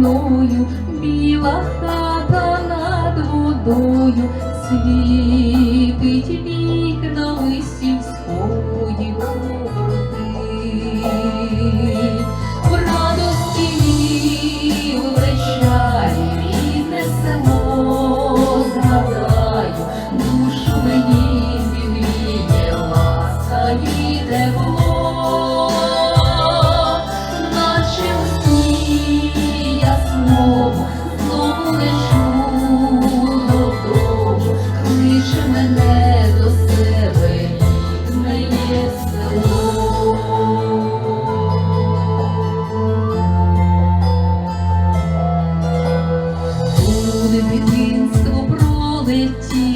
мною біла хата над водою. Світить вікнами сільської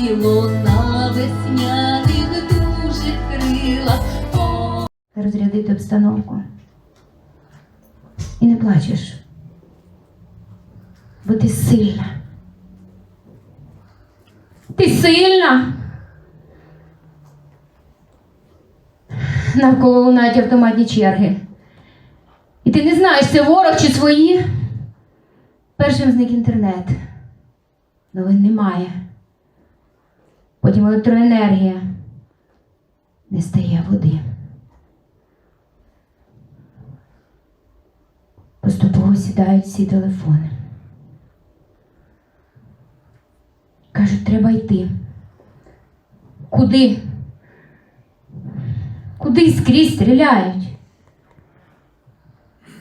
пролетіло на весняних дужих крилах. Розрядити обстановку. І не плачеш, бо ти сильна. Ти сильна. Навколо лунають автоматні черги. І ти не знаєш, це ворог чи свої. Першим зник інтернет. Новин немає. Потім електроенергія. Не стає води. Поступово сідають всі телефони. Кажуть, треба йти. Куди? Куди скрізь стріляють?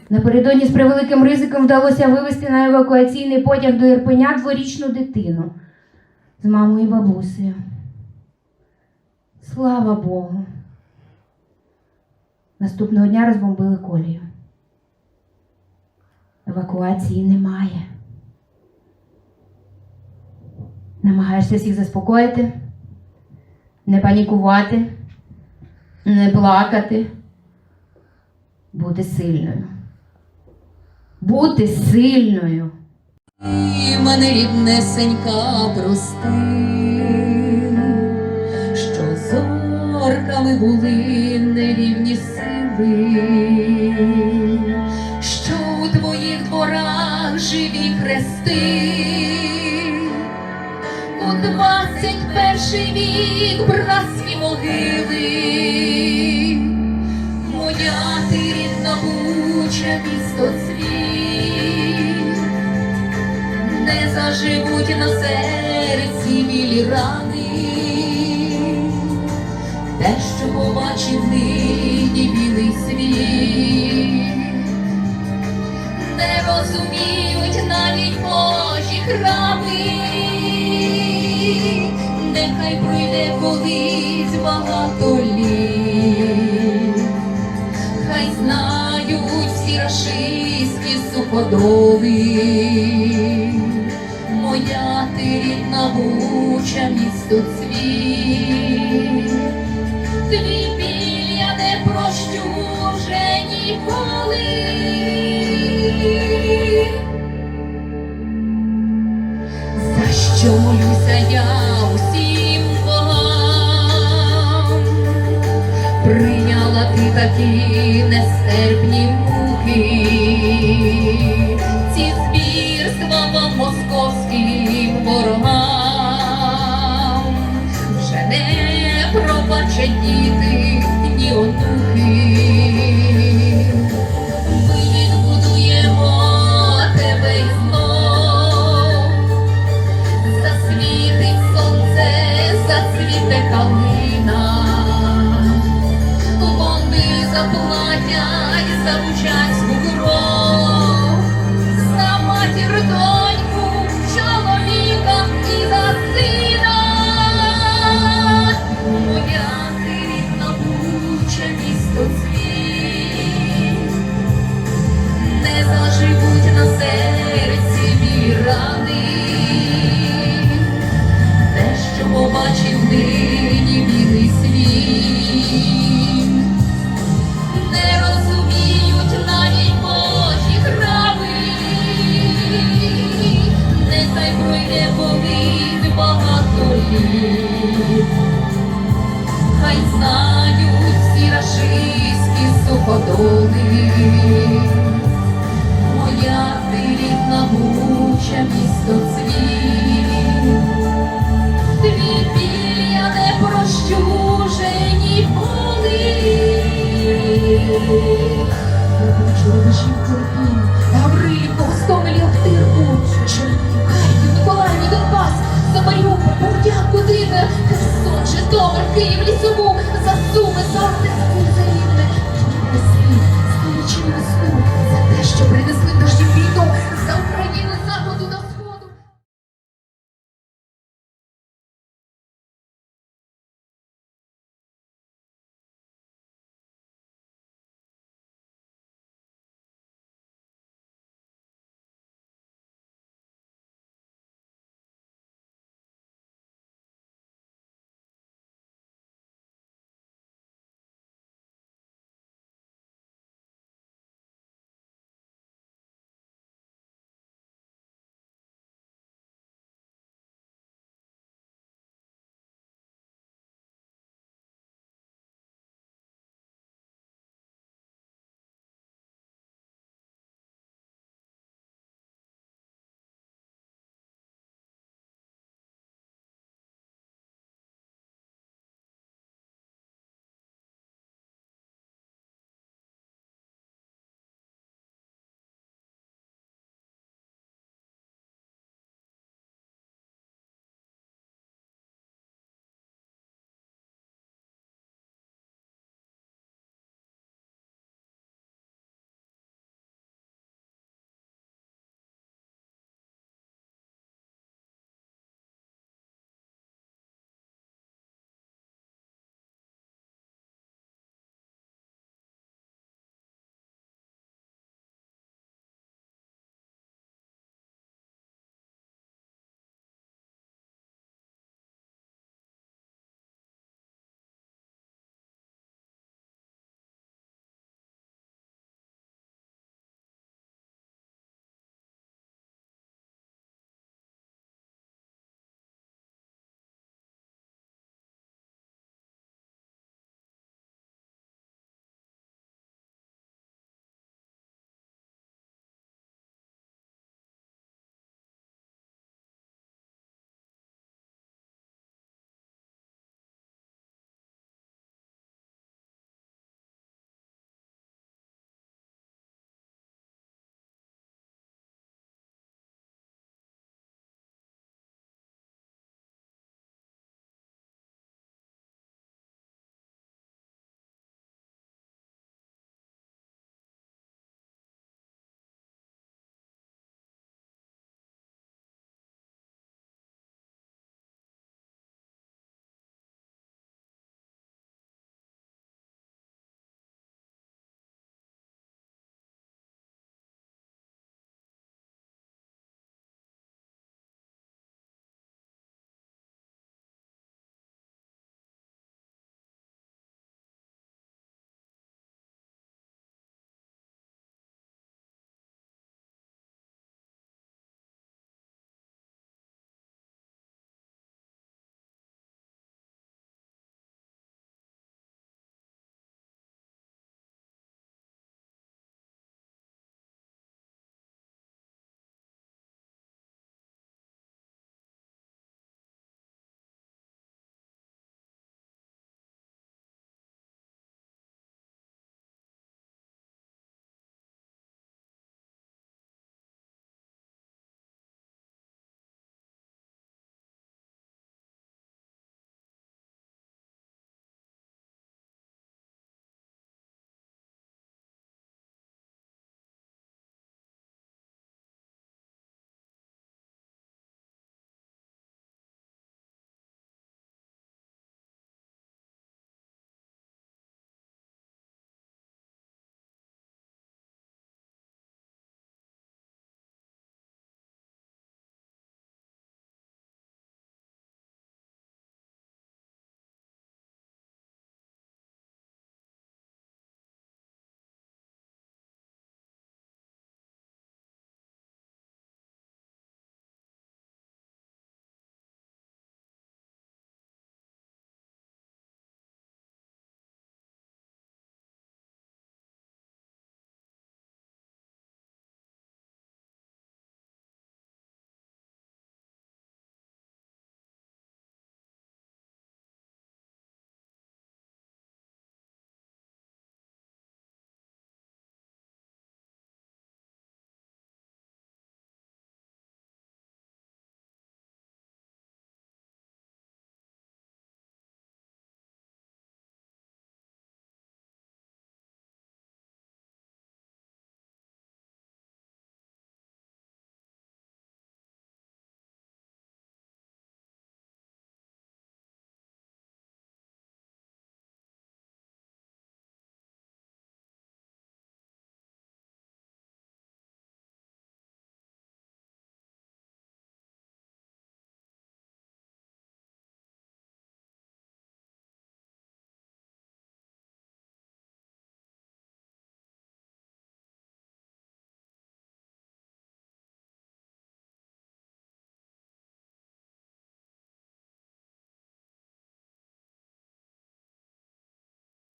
Напередодні з превеликим ризиком вдалося вивезти на евакуаційний потяг до Ірпеня дворічну дитину з мамою і бабусею. Слава Богу. Наступного дня розбомбили колію. Евакуації немає. Намагаєшся всіх заспокоїти, не панікувати, не плакати, бути сильною. Бути сильною. І мене ріднесенька прости, були нерівні сили. що у твоїх дворах живі хрести. У двадцять перший вік братські могили, моя ти рідна буча, місто цвіт, не заживуть на серці білі рани, те, що побачив нині білий світ, не розуміють навіть Божі храми, нехай пройде колись багато літ, хай знають всі рашистські суходоли, моя ти рідна буча, місто цвіт. Ніколи. За що я усім богам? Прийняла ти такі нестерпні муки, ці звірства вам московським ворогам вже не діти зацвіте калина, вони заплатять за бучанську 你是我的幸福。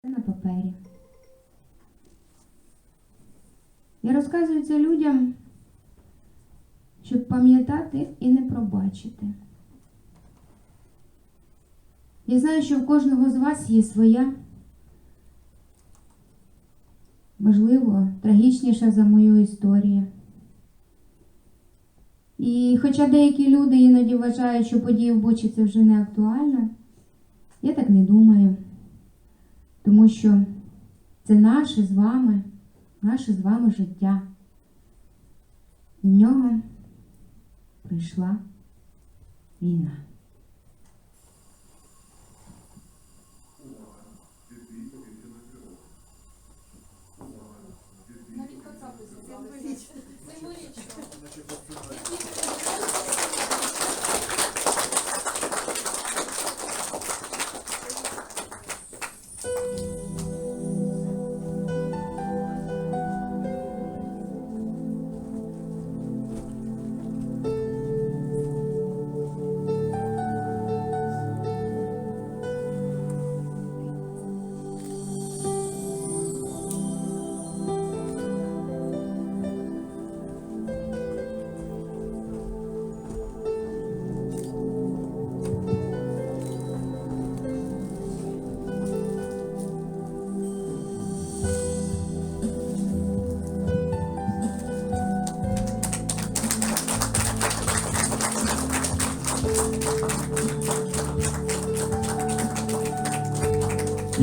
На папері. Я розказую це людям, щоб пам'ятати і не пробачити. Я знаю, що в кожного з вас є своя, можливо, трагічніша за мою історію. І хоча деякі люди іноді вважають, що події в Бучі це вже не актуально, я так не думаю. Тому що це наше з вами, наше з вами життя. В нього прийшла війна.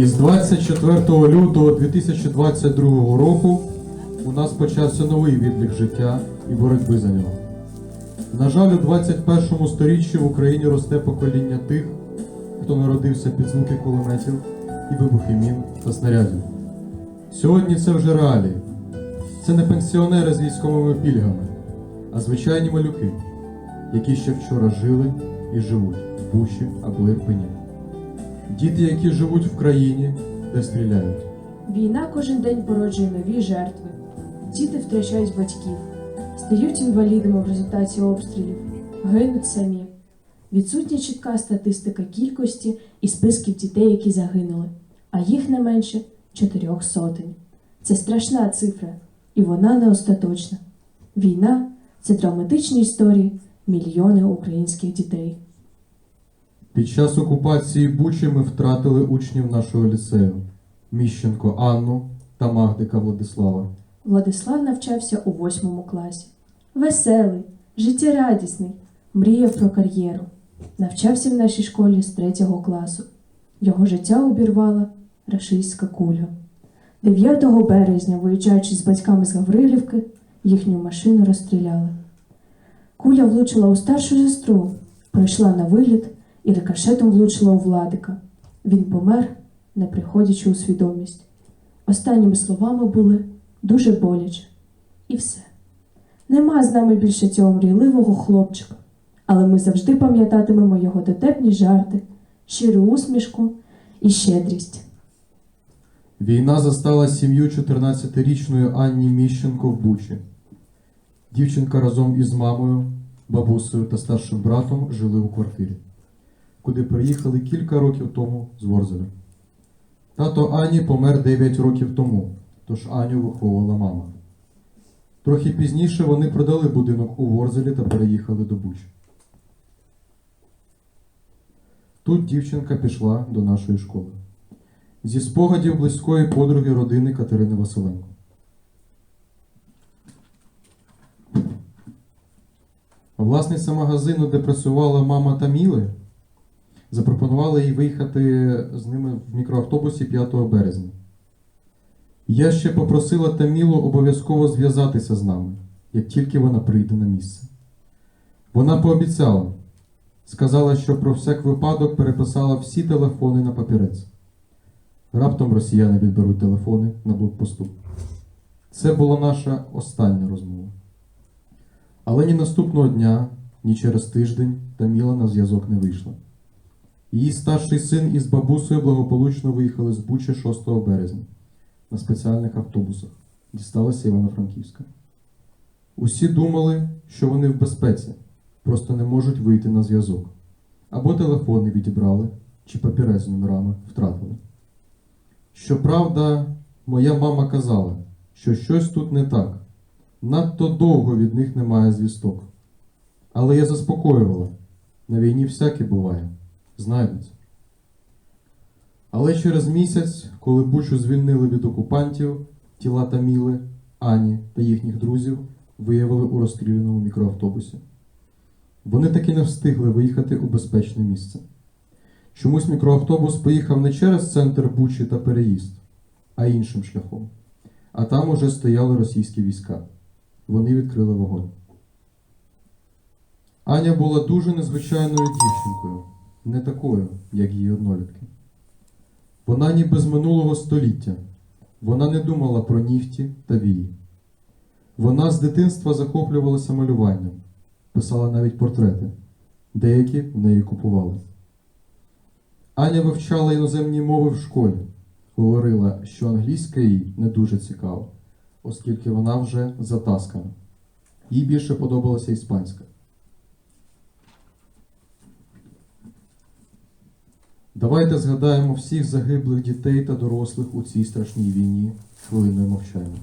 Із 24 лютого 2022 року у нас почався новий відлік життя і боротьби за нього. На жаль, у 21 сторіччі в Україні росте покоління тих, хто народився під звуки кулеметів і вибухи мін та снарядів. Сьогодні це вже реалії. Це не пенсіонери з військовими пільгами, а звичайні малюки, які ще вчора жили і живуть в Бучі або Ірпені. Діти, які живуть в країні, де стріляють. Війна кожен день породжує нові жертви. Діти втрачають батьків, стають інвалідами в результаті обстрілів, гинуть самі. Відсутня чітка статистика кількості і списків дітей, які загинули, а їх не менше чотирьох сотень. Це страшна цифра, і вона не остаточна. Війна це драматичні історії мільйони українських дітей. Під час окупації Бучі ми втратили учнів нашого ліцею Міщенко Анну та Магдика Владислава. Владислав навчався у восьмому класі. Веселий, життєрадісний, мріяв про кар'єру. Навчався в нашій школі з третього класу. Його життя обірвала рашистська куля. 9 березня, виїжджаючи з батьками з Гаврилівки, їхню машину розстріляли. Куля влучила у старшу сестру, пройшла на виліт і рикошетом влучила у Владика. Він помер, не приходячи у свідомість. Останніми словами були дуже боляче. І все. Нема з нами більше цього мрійливого хлопчика, але ми завжди пам'ятатимемо його дотепні жарти, щиру усмішку і щедрість. Війна застала сім'ю 14-річної Анні Міщенко в Бучі. Дівчинка разом із мамою, бабусею та старшим братом жили у квартирі, куди приїхали кілька років тому з Ворзеля. Тато Ані помер 9 років тому, тож Аню виховувала мама. Трохи пізніше вони продали будинок у Ворзелі та переїхали до Бучі. Тут дівчинка пішла до нашої школи. Зі спогадів близької подруги родини Катерини Василенко. Власниця магазину, де працювала мама Таміли, запропонувала їй виїхати з ними в мікроавтобусі 5 березня. Я ще попросила Тамілу обов'язково зв'язатися з нами, як тільки вона прийде на місце. Вона пообіцяла, сказала, що про всяк випадок переписала всі телефони на папірець. Раптом росіяни відберуть телефони на блокпосту. Це була наша остання розмова. Але ні наступного дня, ні через тиждень Таміла на зв'язок не вийшла. Її старший син із бабусею благополучно виїхали з Бучі 6 березня на спеціальних автобусах. Дісталася Івано-Франківська. Усі думали, що вони в безпеці, просто не можуть вийти на зв'язок. Або телефони відібрали, чи папірець з номерами втратили. Щоправда, моя мама казала, що щось тут не так. Надто довго від них немає звісток. Але я заспокоювала. На війні всяке буває. Знайдеться. Але через місяць, коли Бучу звільнили від окупантів, тіла Таміли, Ані та їхніх друзів виявили у розстріляному мікроавтобусі. Вони таки не встигли виїхати у безпечне місце. Чомусь мікроавтобус поїхав не через центр Бучі та переїзд, а іншим шляхом. А там уже стояли російські війська. Вони відкрили вогонь. Аня була дуже незвичайною дівчинкою, не такою, як її однолітки. Вона ніби з минулого століття. Вона не думала про нігті та вії. Вона з дитинства захоплювалася малюванням, писала навіть портрети, деякі в неї купували. Аня вивчала іноземні мови в школі, говорила, що англійська їй не дуже цікава, оскільки вона вже затаскана. Їй більше подобалася іспанська. Давайте згадаємо всіх загиблих дітей та дорослих у цій страшній війні хвилиною мовчання.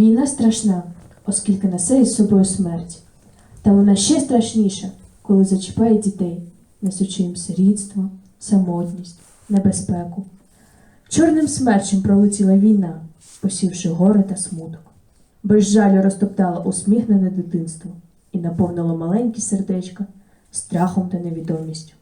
Війна страшна, оскільки несе із собою смерть. Та вона ще страшніша, коли зачіпає дітей, несучи їм сирітство, самотність, небезпеку. Чорним смерчем пролетіла війна, посівши горе та смуток. Без жалю розтоптала усміхнене дитинство і наповнила маленькі сердечка страхом та невідомістю.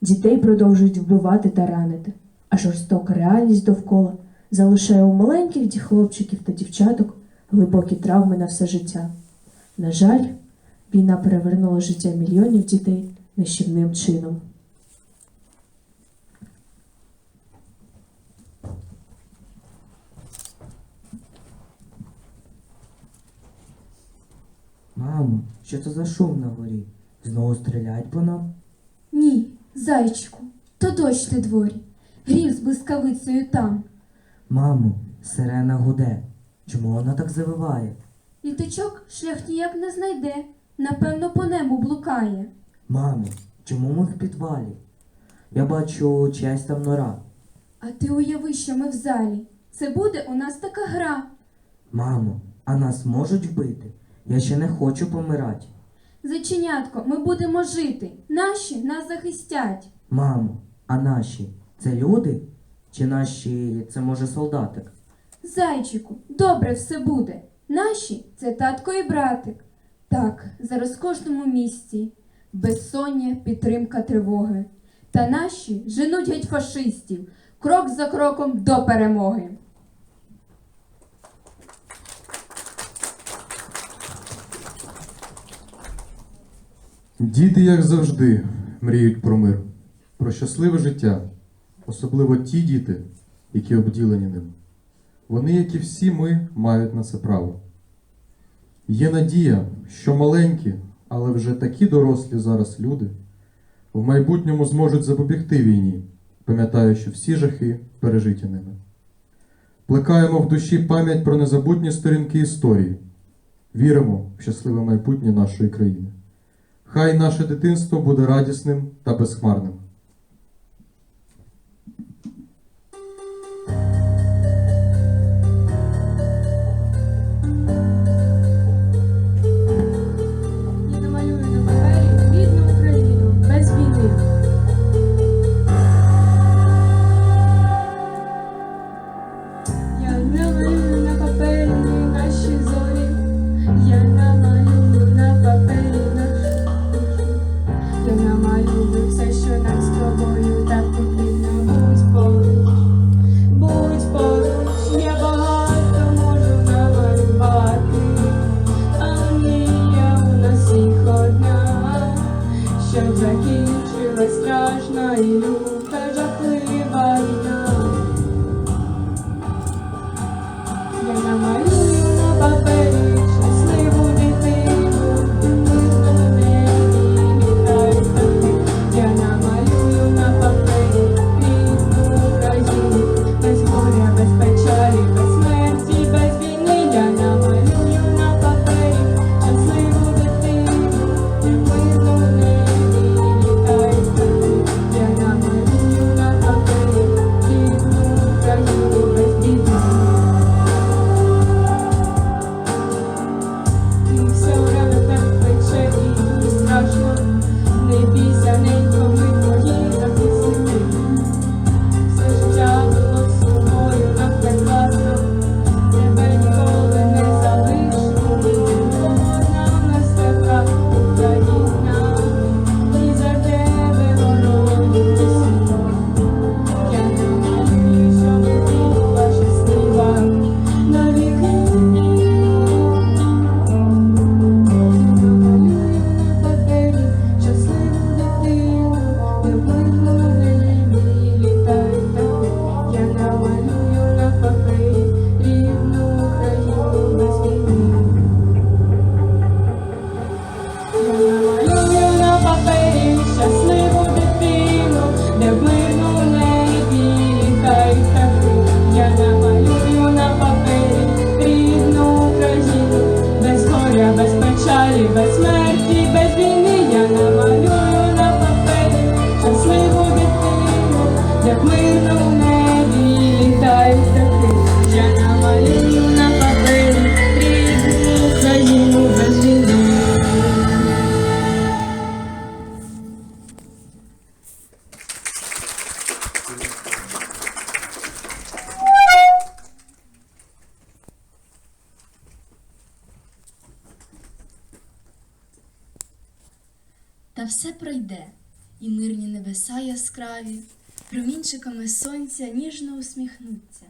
Дітей продовжують вбивати та ранити, а жорстока реальність довкола залишає у маленьких хлопчиків та дівчаток глибокі травми на все життя. На жаль, війна перевернула життя мільйонів дітей нищівним чином. Мамо, що це за шум на горі? Знову стріляють по нам? Ні, зайчику, то дощ на дворі. Грім з блискавицею там. Мамо, сирена гуде. Чому вона так завиває? Літачок шлях ніяк не знайде. Напевно, по небу блукає. Мамо, чому ми в підвалі? Я бачу чиясь там нора. А ти уяви, що ми в залі. Це буде у нас така гра. Мамо, а нас можуть вбити? Я ще не хочу помирати. Зайченятко, ми будемо жити. Наші нас захистять. Мамо, а наші це люди? Чи наші це може солдатик? Зайчику, добре все буде. Наші це татко і братик. Так, зараз в кожному місці. Безсоння, підтримка тривоги. Та наші женуть геть фашистів, крок за кроком до перемоги. Діти, як завжди, мріють про мир, про щасливе життя, особливо ті діти, які обділені ним. Вони, як і всі ми, мають на це право. Є надія, що маленькі, але вже такі дорослі зараз люди в майбутньому зможуть запобігти війні, пам'ятаючи всі жахи, пережиті ними. Плекаємо в душі пам'ять про незабутні сторінки історії, віримо в щасливе майбутнє нашої країни. Хай наше дитинство буде радісним та безхмарним. Мирні небеса яскраві, промінчиками сонця ніжно усміхнуться.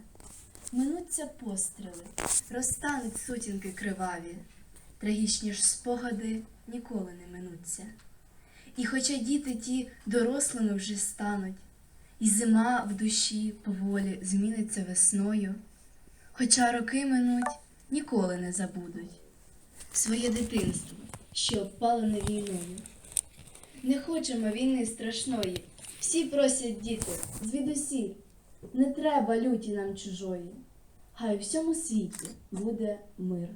Минуться постріли, розтануть сутінки криваві, трагічні ж спогади ніколи не минуться. І хоча діти ті дорослими вже стануть, і зима в душі поволі зміниться весною, хоча роки минуть, ніколи не забудуть своє дитинство, що обпалене війною. Не хочемо війни страшної. Всі просять діти, звідусіль. Не треба люті нам чужої. Хай у всьому світі буде мир.